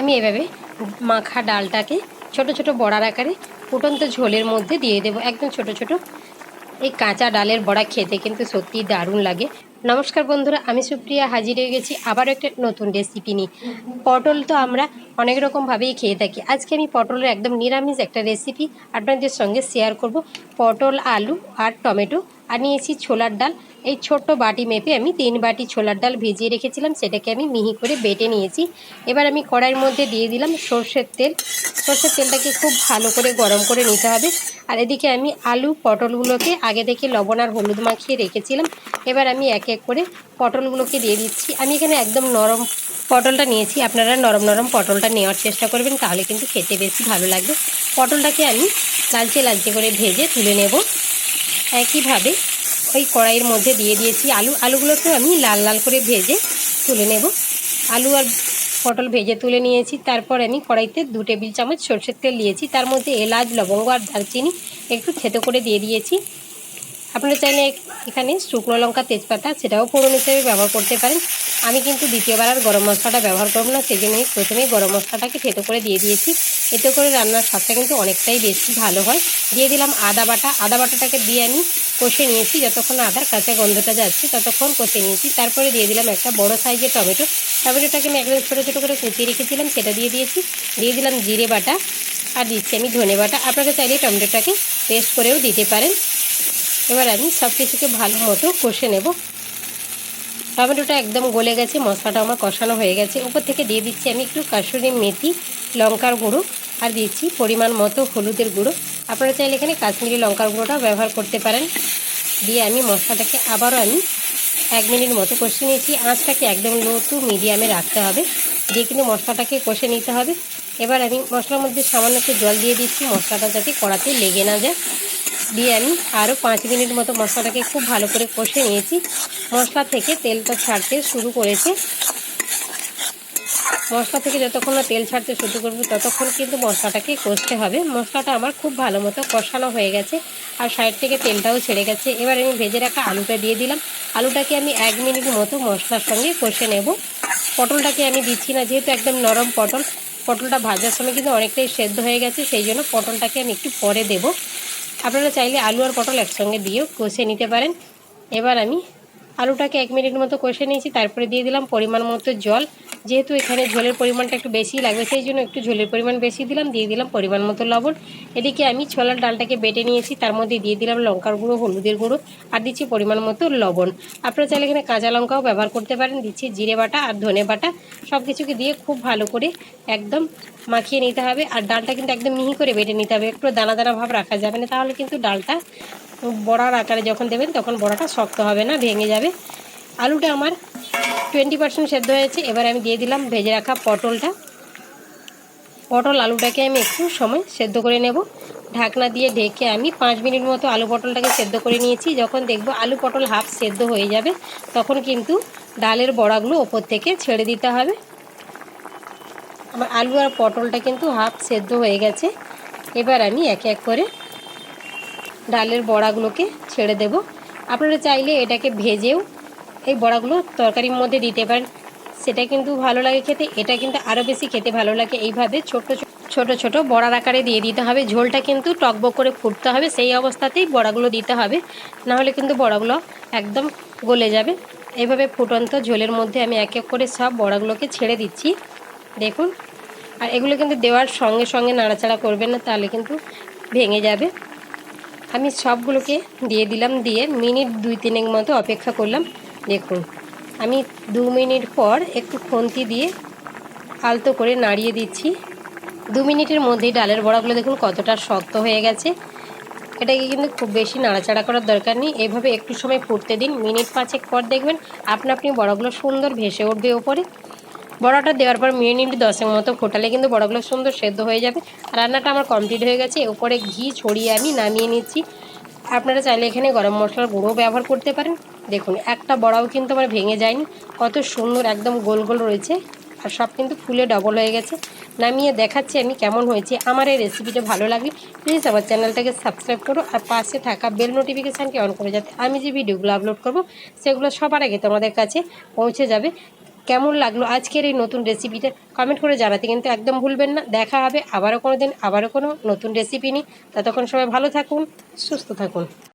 আমি এভাবে মাখা ডালটাকে ছোট ছোট বড়ার আকারে ফুটন্ত ঝোলের মধ্যে দিয়ে দেবো। একদম ছোট ছোট। এই কাঁচা ডালের বড়া খেতে কিন্তু সত্যি দারুণ লাগে। নমস্কার বন্ধুরা, আমি সুপ্রিয়া হাজির হয়ে গেছি আবার একটা নতুন রেসিপি নিয়ে। পটল তো আমরা অনেক রকমভাবেই খেয়ে থাকি। আজকে আমি পটলের একদম নিরামিষ একটা রেসিপি আপনাদের সঙ্গে শেয়ার করব। পটল, আলু আর টমেটো। আর নিয়েছি ছোলার ডাল। এই ছোট্ট বাটি মেপে আমি তিন বাটি ছোলার ডাল ভিজিয়ে রেখেছিলাম, সেটাকে আমি মিহি করে বেটে নিয়েছি। এবার আমি কড়াইয়ের মধ্যে দিয়ে দিলাম সর্ষের তেল। সর্ষের তেলটাকে খুব ভালো করে গরম করে নিতে হবে। আর এদিকে আমি আলু, পটলগুলোকে আগে থেকে লবণ আর হলুদ মাখিয়ে রেখেছিলাম। এবার আমি এক এক করে পটলগুলোকে দিয়ে দিচ্ছি। আমি এখানে একদম নরম পটলটা নিয়েছি। আপনারা নরম নরম পটলটা নেওয়ার চেষ্টা করবেন, তাহলে কিন্তু খেতে বেশি ভালো লাগবে। পটলটাকে আমি লালচে লালচে করে ভেজে তুলে নেব। একইভাবে ওই কড়াইয়ের মধ্যে দিয়ে দিয়েছি আলু। আলুগুলোকে আমি লাল লাল করে ভেজে তুলে নেব। আলু আর পটল ভেজে তুলে নিয়েছি। তারপর আমি কড়াইতে দু টেবিল চামচ সরষের তেল দিয়েছি। তার মধ্যে এলাচ, লবঙ্গ আর দারচিনি একটু থেতো করে দিয়ে দিয়েছি। আপনারা চাইলে এখানে শুকনো লঙ্কা, তেজপাতা সেটাও ফোড়ন হিসেবে ব্যবহার করতে পারেন। আমি কিন্তু দ্বিতীয়বার আর গরম মশলাটা ব্যবহার করব না সেই জন্যই প্রথমেই গরম মশলাটাকে থেতো করে দিয়ে দিয়েছি। এতে করে রান্নার স্বাদটা কিন্তু অনেকটাই বেশি ভালো হয়। দিয়ে দিলাম আদা বাটা। আদা বাটাটাকে দিয়ে আমি কষে নিয়েছি, যতক্ষণ আদার কাঁচা গন্ধটা যাচ্ছে, ততক্ষণ কষে নিয়েছি। তারপরে দিয়ে দিলাম একটা বড় সাইজের টমেটো। টমেটোটাকে আমি একদম ছোটো ছোটো করে কুচিয়ে রেখেছিলাম, সেটা দিয়ে দিয়েছি। দিয়ে দিলাম জিরে বাটা, আর দিচ্ছি আমি ধনে বাটা। আপনারা চাইলে টমেটোটাকে পেস্ট করেও দিতে পারেন। এবার আমি সব কিছুকে ভালো মতো কষে নেব। টমেটোটা একদম গলে গেছে, মশলাটা আমার কষানো হয়ে গেছে। উপর থেকে দিয়ে দিচ্ছি আমি একটু কাসুরি মেথি, লঙ্কার গুঁড়ো, আর দিচ্ছি পরিমাণ মতো হলুদের গুঁড়ো। আপনারা চাইলে এখানে কাশ্মীরি লঙ্কার গুঁড়োটা ব্যবহার করতে পারেন। দিয়ে আমি মশলাটাকে আবারও আমি এক মিনিট মতো কষে নিয়েছি। আঁচটাকে একদম লো টু মিডিয়ামে রাখতে হবে। দিয়ে কিন্তু মশলাটাকে কষে নিতে হবে। এবার আমি মশলার মধ্যে সামান্য একটু জল দিয়ে দিচ্ছি। মশলাটা যাতে কড়াতে লেগে না যায়। দিয়ে আমি আরও পাঁচ মিনিট মতো মশলাটাকে খুব ভালো করে কষে নিয়েছি। মশলা থেকে তেলটা ছাড়তে শুরু করেছে। মশলা থেকে যতক্ষণ না তেল ছাড়তে শুরু করব, ততক্ষণ কিন্তু মশলাটাকে কষতে হবে। মশলাটা আমার খুব ভালো মতো কষানো হয়ে গেছে আর সাইড থেকে তেলটাও ছেড়ে গেছে। এবার আমি ভেজে রাখা আলুটা দিয়ে দিলাম। আলুটাকে আমি এক মিনিট মতো মশলার সঙ্গে কষে নেব। পটলটাকে আমি দিচ্ছি না, যেহেতু একদম নরম পটল। পটলটা ভাজার সময় কিন্তু অনেকটাই সেদ্ধ হয়ে গেছে, সেই জন্য পটলটাকে আমি একটু পরে দেব। আপনারা চাইলে আলু আর পটল একসঙ্গে দিয়েও কষে নিতে পারেন। এবার আমি আলুটাকে এক মিনিট মতো কষে নিয়েছি, তারপরে দিয়ে দিলাম পরিমাণ মতো জল। যেহেতু এখানে ঝোলের পরিমাণটা একটু বেশি লাগবে, সেই জন্য একটু ঝোলের পরিমাণ বেশি দিলাম, দিয়ে দিলাম পরিমাণ মতো লবণ। এদিকে আমি ছোলার ডালটাকে বেটে নিয়েছি, তার মধ্যে দিয়ে দিলাম লঙ্কার গুঁড়ো, হলুদের গুঁড়ো, আর দিচ্ছি পরিমাণ মতো লবণ। আপনারা চাইলে এখানে কাঁচা লঙ্কাও ব্যবহার করতে পারেন, দিচ্ছি জিরে বাটা আর ধনে বাটা। সব কিছুকে দিয়ে খুব ভালো করে একদম মাখিয়ে নিতে হবে, আর ডালটা কিন্তু একদম মিহি করে বেটে নিতে হবে, একটু দানা দানা ভাব রাখা যাবে না, তাহলে কিন্তু ডালটা বড়ার আকারে যখন দেবেন, তখন বড়াটা শক্ত হবে না, ভেঙে যাবে। আলুটা আমার টোয়েন্টি পার্সেন্ট সেদ্ধ হয়েছে। এবার আমি দিয়ে দিলাম ভেজে রাখা পটলটা। পটল আলুটাকে আমি একটু সময় সেদ্ধ করে নেব। ঢাকনা দিয়ে ঢেকে আমি পাঁচ মিনিট মতো আলু পটলটাকে সেদ্ধ করে নিয়েছি। যখন দেখব আলু পটল হাফ সেদ্ধ হয়ে যাবে, তখন কিন্তু ডালের বড়াগুলো ওপর থেকে ছেড়ে দিতে হবে। আমার আলু আর পটলটা কিন্তু হাফ সেদ্ধ হয়ে গেছে। এবার আমি এক এক করে ডালের বড়াগুলোকে ছেড়ে দেব। আপনারা চাইলে এটাকে ভেজেও এই বড়াগুলো তরকারির মধ্যে দিতে পারেন। সেটা কিন্তু ভালো লাগে খেতে, এটা কিন্তু আরও বেশি খেতে ভালো লাগে। এইভাবে ছোট ছোট ছোট বড়ার আকারে দিয়ে দিতে হবে। ঝোলটা কিন্তু টকবক করে ফুটতে হবে, সেই অবস্থাতেই বড়াগুলো দিতে হবে। নাহলে কিন্তু বড়াগুলো একদম গলে যাবে। এইভাবে ফুটন্ত ঝোলের মধ্যে আমি এক এক করে সব বড়াগুলোকে ছেড়ে দিচ্ছি। দেখুন, আর এগুলো কিন্তু দেওয়ার সঙ্গে সঙ্গে নাড়াচাড়া করবেন না, তাহলে কিন্তু ভেঙে যাবে। আমি সবগুলোকে দিয়ে দিলাম, দিয়ে মিনিট দুই তিনেক মতো অপেক্ষা করলাম। দেখুন, আমি দু মিনিট পর একটু খুন্তি দিয়ে আলতো করে নাড়িয়ে দিচ্ছি। দু মিনিটের মধ্যেই ডালের বড়াগুলো দেখুন কতটা শক্ত হয়ে গেছে। এটাকে কিন্তু খুব বেশি নাড়াচাড়া করার দরকার নেই। এভাবে একটু সময় ফুটতে দিন, মিনিট পাঁচেক পর দেখবেন আপনা আপনি বড়াগুলো সুন্দর ভেসে উঠবে ওপরে বড়াটা দেওয়ার পর মিনিট দশের মতো ফোটালে কিন্তু বড়াগুলো সুন্দর সেদ্ধ হয়ে যাবে। রান্নাটা আমার কমপ্লিট হয়ে গেছে। উপরে ঘি ছড়িয়ে আমি নামিয়ে নিচ্ছি। আপনারা চাইলে এখানে গরম মশলার গুঁড়ো ব্যবহার করতে পারেন। দেখুন, একটা বড়াও কিন্তু আমার ভেঙে যায়নি। কত সুন্দর একদম গোল গোল রয়েছে। আর সব কিন্তু ফুলে ডবল হয়ে গেছে। নামিয়ে দেখাচ্ছি আমি কেমন হয়েছে। আমার এই রেসিপিটা ভালো লাগলে প্লিজ আমার চ্যানেলটাকে সাবস্ক্রাইব করো। আর পাশে থাকা বেল নোটিফিকেশানকে অন করে যাতে আমি যে ভিডিওগুলো আপলোড করব, সেগুলো সবার আগে তোমাদের কাছে পৌঁছে যাবে। কেমন লাগল আজকের এই নতুন রেসিপিটা কমেন্ট করে জানাতে কিন্তু একদম ভুলবেন না। দেখা হবে আবারও কোনো দিন আবারও কোনো নতুন রেসিপি নিই ততক্ষণ সবাই ভালো থাকুন, সুস্থ থাকুন।